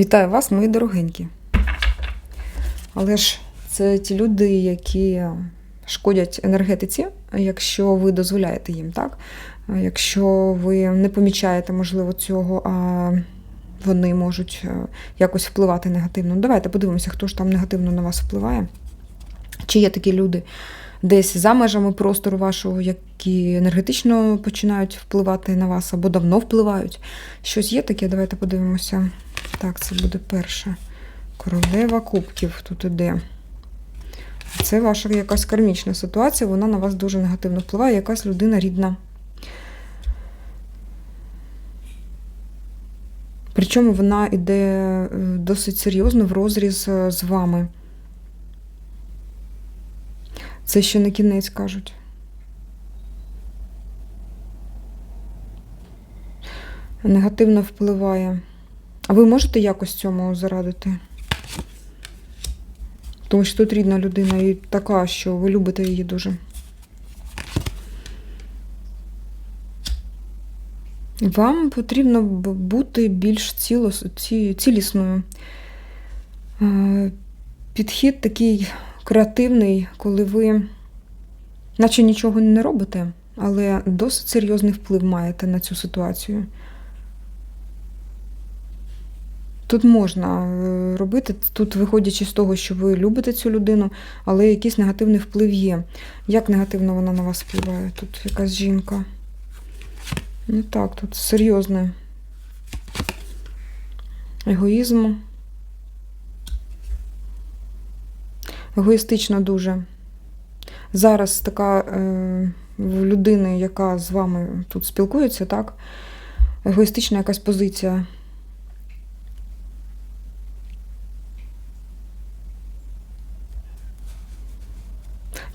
Вітаю вас, мої дорогенькі. Але ж це ті люди, які шкодять енергетиці, якщо ви дозволяєте їм, так? Якщо ви не помічаєте, можливо, цього, а вони можуть е, якось впливати негативно. Давайте подивимося, хто ж там негативно на вас впливає. Чи є такі люди десь за межами простору вашого, які енергетично починають впливати на вас або давно впливають? Щось є таке? Давайте подивимося. Так, це буде перше. Королева кубків тут іде. Це ваша якась кармічна ситуація, вона на вас дуже негативно впливає, якась людина рідна. Причому вона йде е, досить серйозно в розріз е, з вами. Це ще не кінець кажуть. Негативно впливає. А ви можете якось цьому зарадити? Тому що тут рідна людина і така, що ви любите її дуже. Вам потрібно бути більш цілісною. Е, Підхід такий креативний, коли ви наче нічого не робите, але досить серйозний вплив маєте на цю ситуацію. Тут можна е, робити, тут виходячи з того, що ви любите цю людину, але якийсь негативний вплив є. Як негативно вона на вас впливає? Тут якась жінка. Ну так, тут серйозне. Егоїзм. Егоїстично дуже. Зараз така е, людини, яка з вами тут спілкується, так? Егоїстична якась позиція.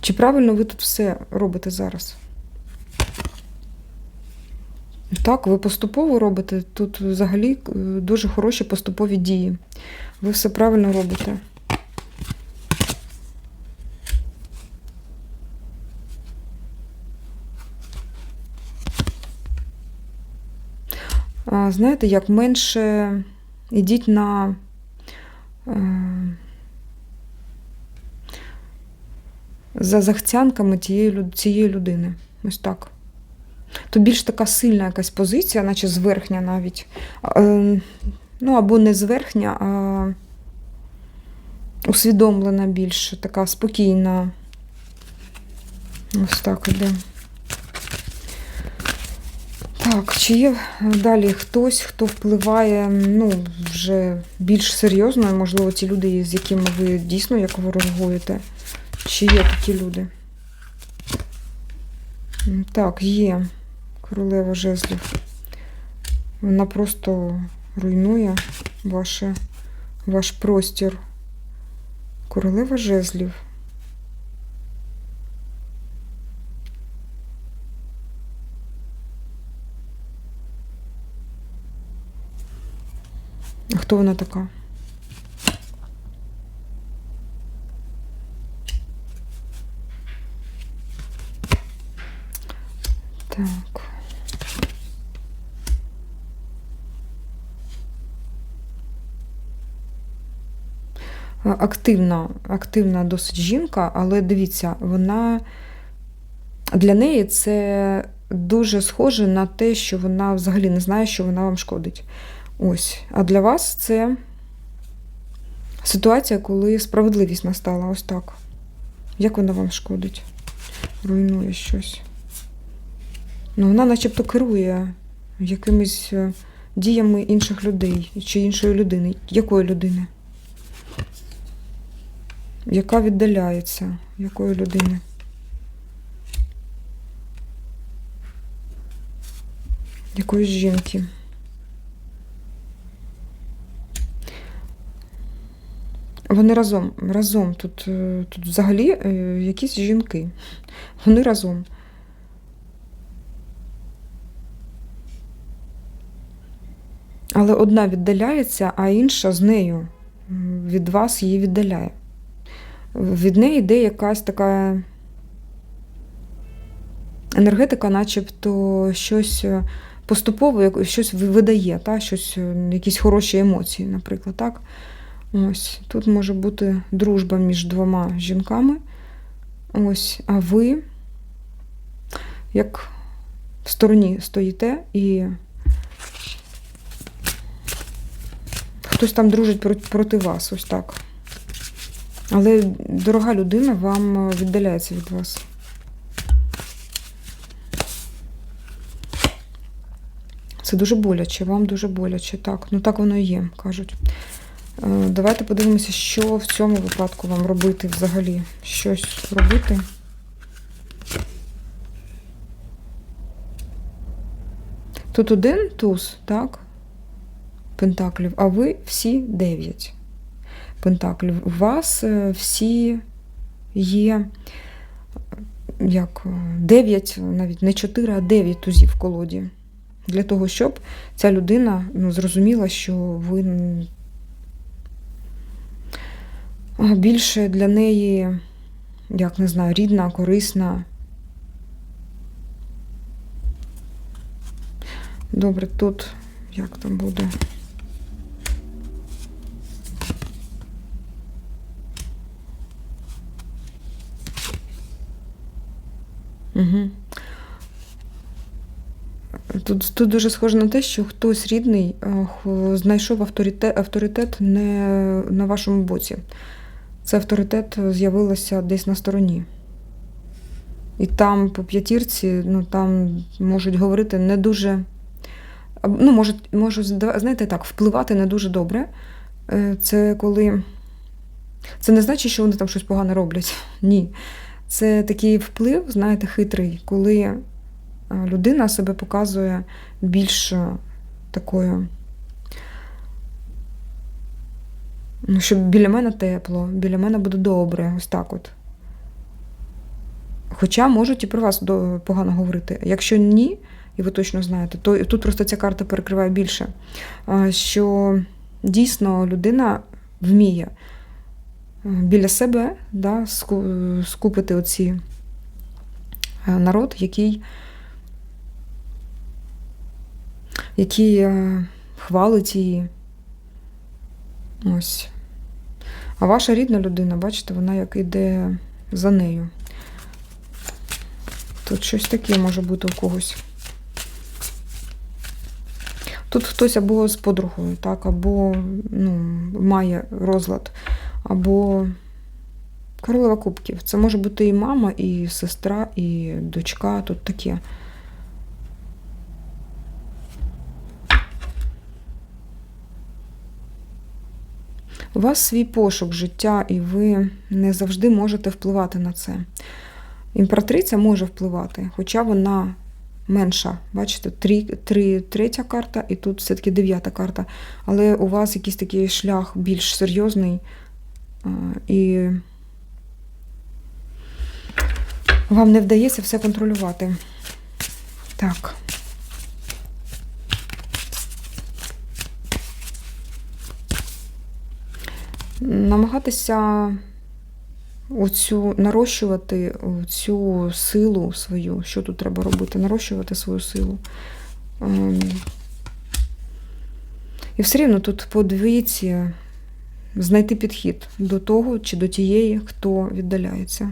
Чи правильно ви тут все робите зараз? Так, ви поступово робите. Тут взагалі е, дуже хороші поступові дії. Ви все правильно робите. Знаєте, як менше йдіть на. е, за захцянками цієї людини. Ось так. То більш така сильна якась позиція, наче зверхня навіть. Е, Ну, або не зверхня, а усвідомлена більш, така спокійна. Ось так іде. Так, чи є далі хтось, хто впливає ну, вже більш серйозно, можливо, ті люди, з якими ви дійсно як ворогуєте? Чи є такі люди? Так, є. Королева жезлів. Вона просто руйнує ваше, ваш простір. Королева жезлів. Хто вона така? Так. Активна, активна досить жінка, але дивіться, вона для неї це дуже схоже на те, що вона взагалі не знає, що вона вам шкодить. Ось. А для вас це ситуація, коли справедливість настала. Ось так. Як вона вам шкодить? Руйнує щось. Ну, вона начебто керує якимись е, діями інших людей чи іншої людини. Якої людини? Яка віддаляється? Якої людини? Якоїсь жінки. Вони разом, разом. Тут, е, тут взагалі е, якісь жінки. Вони разом. Але одна віддаляється, а інша з нею від вас її віддаляє. Від неї йде якась така енергетика, начебто щось е, поступово щось видає, та? щось, якісь хороші емоції, наприклад. Так? Ось. Тут може бути дружба між двома жінками. Ось, а ви як в стороні стоїте і хтось там дружить проти, вас, ось так. Але дорога людина вам віддаляється від вас. Це дуже боляче, вам дуже боляче. Так, ну так воно і є, кажуть. Е, Давайте подивимося, що в цьому випадку вам робити взагалі. Щось робити. Тут один туз, так? Пентаклів, а ви всі дев'ять пентаклів. У вас е, всі є е, як дев'ять, навіть не чотири, а дев'ять тузів в колоді. Для того, щоб ця людина ну, зрозуміла, що ви більше для неї, як не знаю, рідна, корисна. Добре, тут як там буде? Угу. Тут, тут дуже схоже на те, що хтось рідний е, знайшов авторитет, авторитет не на вашому боці. Це авторитет з'явилося десь на стороні. І там по п'ятірці, ну там можуть говорити не дуже. Ну, можуть, можуть, знаєте, так, впливати не дуже добре. Е, Це коли. Це не значить, що вони там щось погане роблять. Ні. Це такий вплив, знаєте, хитрий, коли е, людина себе показує більш е, такою. Ну, щоб біля мене тепло, біля мене буде добре, ось так от. Хоча можуть і про вас погано говорити. Якщо ні, і ви точно знаєте, то тут просто ця карта перекриває більше. Що дійсно людина вміє е, біля себе да, скупити оці е, народ, який, який е, хвалить її. Ось. А ваша рідна людина, бачите, вона як іде за нею. Тут щось таке може бути у когось. Тут хтось або з подругою, так, або ну, має розлад, або королева кубків. Це може бути і мама, і сестра, і дочка. Тут таке. У вас свій пошук життя, і ви не завжди можете впливати на це. Імператриця може впливати, хоча вона менша. Бачите, три, три, третя карта, і тут все-таки дев'ята карта. Але у вас якийсь такий шлях більш серйозний. І вам не вдається все контролювати. Так. Намагатися оцю нарощувати цю силу свою. Що тут треба робити? Нарощувати свою силу. Ем, І все рівно тут по двійці знайти підхід до того чи до тієї, хто віддаляється.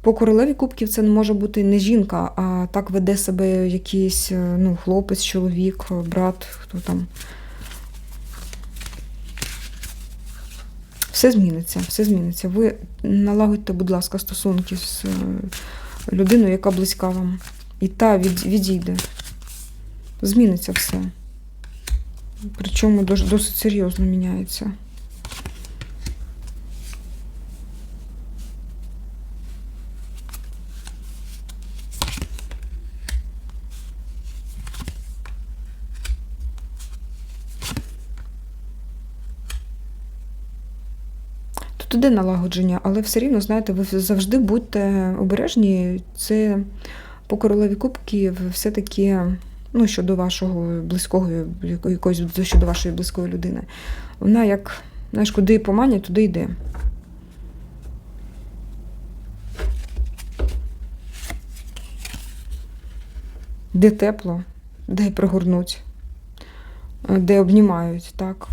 По королеві кубків це не може бути не жінка, а так веде себе якийсь е, ну, хлопець, чоловік, брат, хто там. Все зміниться, все зміниться. Ви налагодьте, будь ласка, стосунки з е, людиною, яка близька вам. І та від, відійде. Зміниться все. Причому дос- досить серйозно міняється. Тут налагодження, але все рівно, знаєте, ви завжди будьте обережні. Це по королеві кубків все-таки ну, щодо вашого близького, якоїсь щодо вашої близької людини. Вона як, знаєш, куди поманять, туди йде. де тепло, де пригорнуть, де обнімають, так.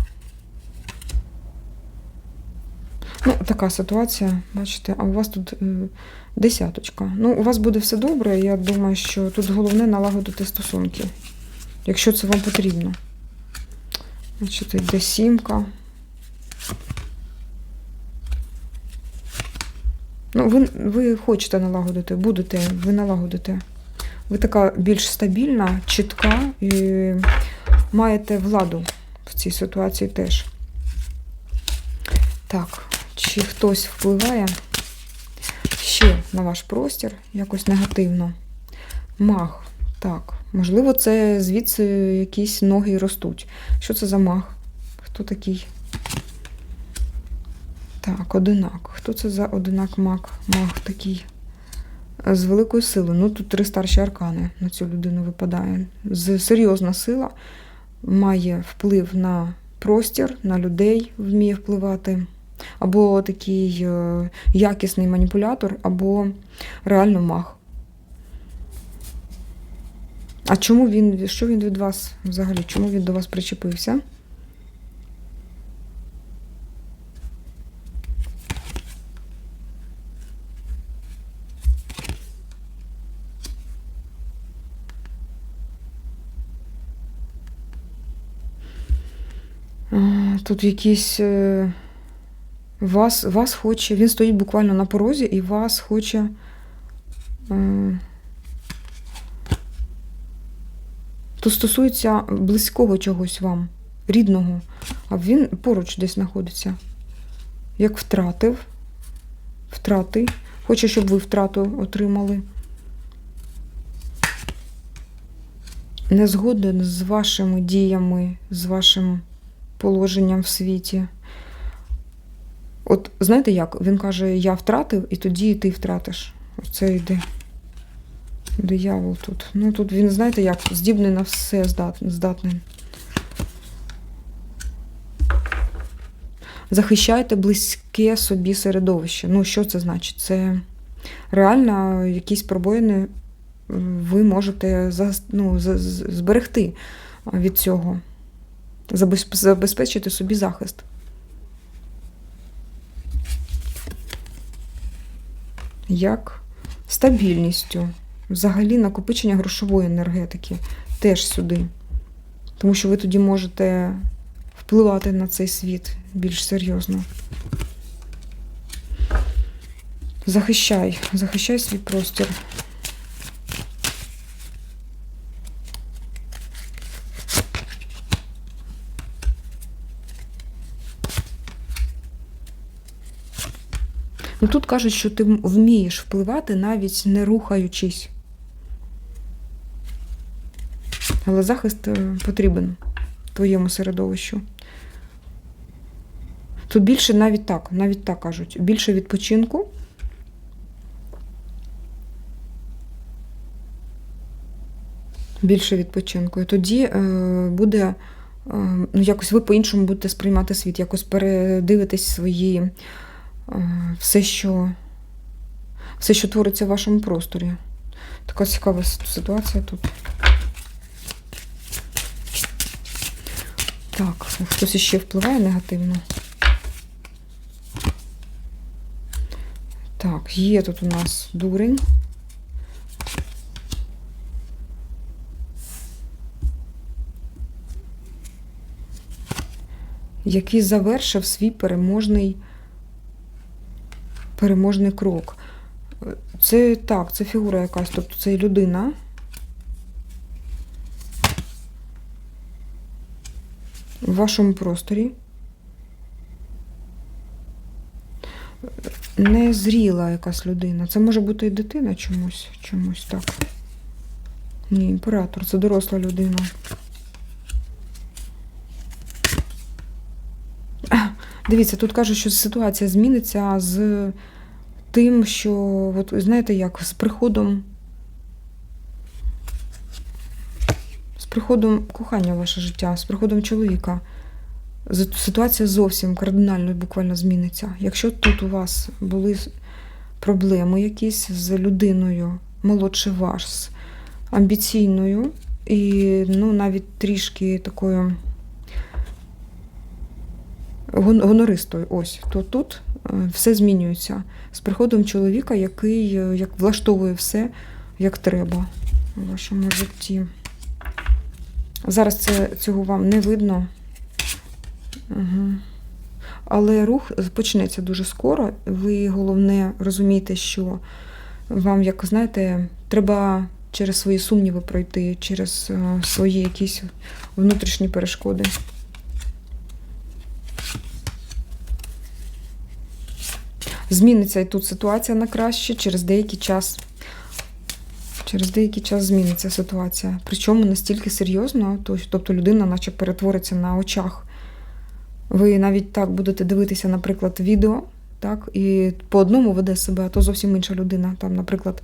Ну, така ситуація, бачите, а у вас тут е, десяточка. Ну, у вас буде все добре. Я думаю, що тут головне налагодити стосунки, якщо це вам потрібно. Значить, йде сімка. Ну, ви, ви хочете налагодити, будете, ви налагодите. Ви така більш стабільна, чітка і маєте владу в цій ситуації теж. Так, чи хтось впливає ще на ваш простір якось негативно? Маг. Так, можливо, це звідси якісь ноги ростуть. Що це за маг? Хто такий? Так, одинак. Хто це за одинак маг? Маг такий. З великою силою. Ну, тут три старші аркани на цю людину випадає. З серйозна сила має вплив на простір, на людей вміє впливати. Або такий е, якісний маніпулятор, або реально маг. А чому він, що він від вас взагалі? Чому він до вас причепився? Тут якісь е, вас, вас хоче, він стоїть буквально на порозі і вас хоче. е, Тут стосується близького чогось вам, рідного, а він поруч десь знаходиться. Як втратив, втрати. Хоче, щоб ви втрату отримали. Не згоден з вашими діями, з вашим положенням в світі. От знаєте як? Він каже, я втратив, і тоді і ти втратиш. Оце йде. Диявол тут. Ну тут він, знаєте, як здібний на все здат- здатний. Захищайте близьке собі середовище. Ну, що це значить? Це реально якісь пробоїни ви можете ну, зберегти від цього, забезпечити собі захист. Як стабільністю, взагалі накопичення грошової енергетики теж сюди. Тому що ви тоді можете впливати на цей світ більш серйозно. Захищай, захищай свій простір. Ну тут кажуть, що ти вмієш впливати, навіть не рухаючись. Але захист е, потрібен твоєму середовищу. Тут більше навіть так, навіть так кажуть, більше відпочинку. Більше відпочинку. І тоді е, буде, е, ну, якось ви по-іншому будете сприймати світ, якось передивитесь свої все, що, все, що твориться в вашому просторі. Така цікава ситуація тут. Так, хтось іще впливає негативно. Так, є тут у нас дурень. Який завершив свій переможний переможний крок. Це так, це фігура якась, тобто це людина. В вашому просторі. Незріла якась людина. Це може бути і дитина чомусь, чомусь так. Ні, імператор, це доросла людина. Дивіться, тут кажуть, що ситуація зміниться з тим, що, от, знаєте, як, з приходом. З приходом кохання в ваше життя, з приходом чоловіка. Ситуація зовсім кардинально буквально зміниться. Якщо тут у вас були проблеми якісь з людиною молодше вас, амбіційною і ну, навіть трішки такою гонористою. Ось то тут е, все змінюється з приходом чоловіка, який е, як влаштовує все як треба у вашому житті. Зараз це, цього вам не видно. Угу. Але рух почнеться дуже скоро. Ви головне розумієте, що вам, як знаєте, треба через свої сумніви пройти, через е, свої якісь внутрішні перешкоди. Зміниться і тут ситуація на краще через деякий час. Через деякий час зміниться ситуація. Причому настільки серйозно, тобто людина наче перетвориться на очах. Ви навіть так будете дивитися, наприклад, відео, так, і по одному веде себе, а то зовсім інша людина. Там, наприклад,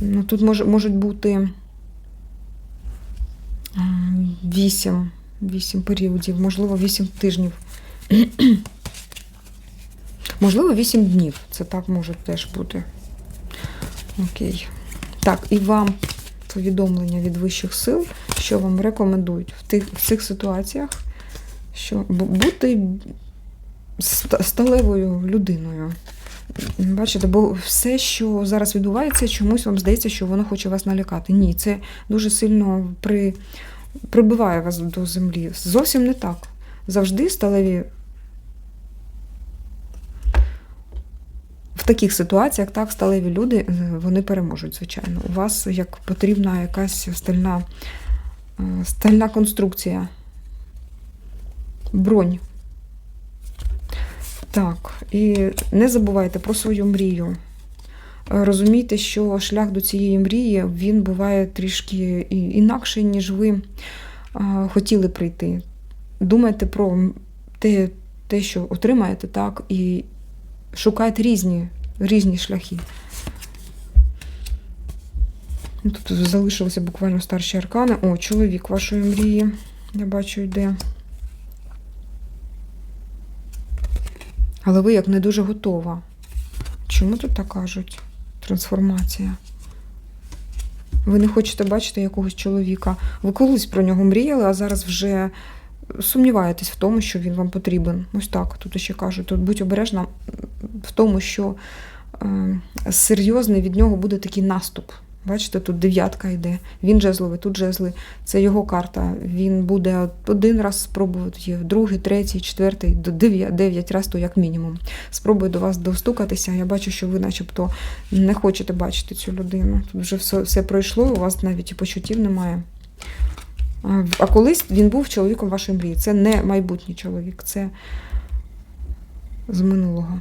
ну, тут може, можуть бути вісім, вісім періодів, можливо, вісім тижнів. Можливо, вісім днів. Це так може теж бути. Окей. Так, і вам повідомлення від вищих сил, що вам рекомендують в тих в цих ситуаціях, що бути сталевою людиною. Бачите, бо все, що зараз відбувається, чомусь вам здається, що воно хоче вас налякати. Ні, це дуже сильно при, прибиває вас до землі. Зовсім не так. Завжди сталеві таких ситуаціях так сталеві люди е, вони переможуть, звичайно. У вас як потрібна якась стальна, е, стальна конструкція. Бронь. Так, і не забувайте про свою мрію. Е, Розумійте, що шлях до цієї мрії він буває трішки інакший, ніж ви хотіли прийти. Думайте про те, те, що отримаєте, так, і шукайте різні, різні шляхи. Ну, Тут залишилися буквально старші аркани. О, чоловік вашої мрії, я бачу, йде. Але ви як не дуже готова. Чому тут так кажуть? Трансформація. Ви не хочете бачити якогось чоловіка. Ви колись про нього мріяли, а зараз вже сумніваєтесь в тому, що він вам потрібен. Ось так. Тут ще кажуть, тут будь обережна в тому, що е, серйозний від нього буде такий наступ. Бачите, тут дев'ятка йде. Він жезловий, тут жезли. Це його карта. Він буде один раз спробувати, другий, третій, четвертий, дев'ять, разів, то як мінімум. Спробує до вас достукатися. Я бачу, що ви начебто не хочете бачити цю людину. Тут вже все, все пройшло, у вас навіть і почуттів немає. А колись він був чоловіком вашої мрії. Це не майбутній чоловік, це з минулого.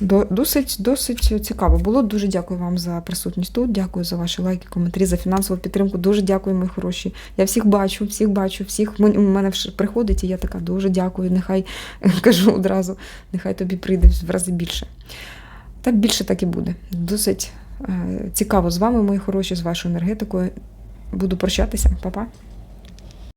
До- Досить, досить цікаво було. Дуже дякую вам за присутність тут. Дякую за ваші лайки, коментарі, за фінансову підтримку. Дуже дякую, мої хороші. Я всіх бачу, всіх бачу, всіх у мене приходить, і я така дуже дякую. Нехай кажу одразу, нехай тобі прийде в рази більше. Та більше так і буде. Досить е, цікаво з вами, мої хороші, з вашою енергетикою. Буду прощатися. Па-па.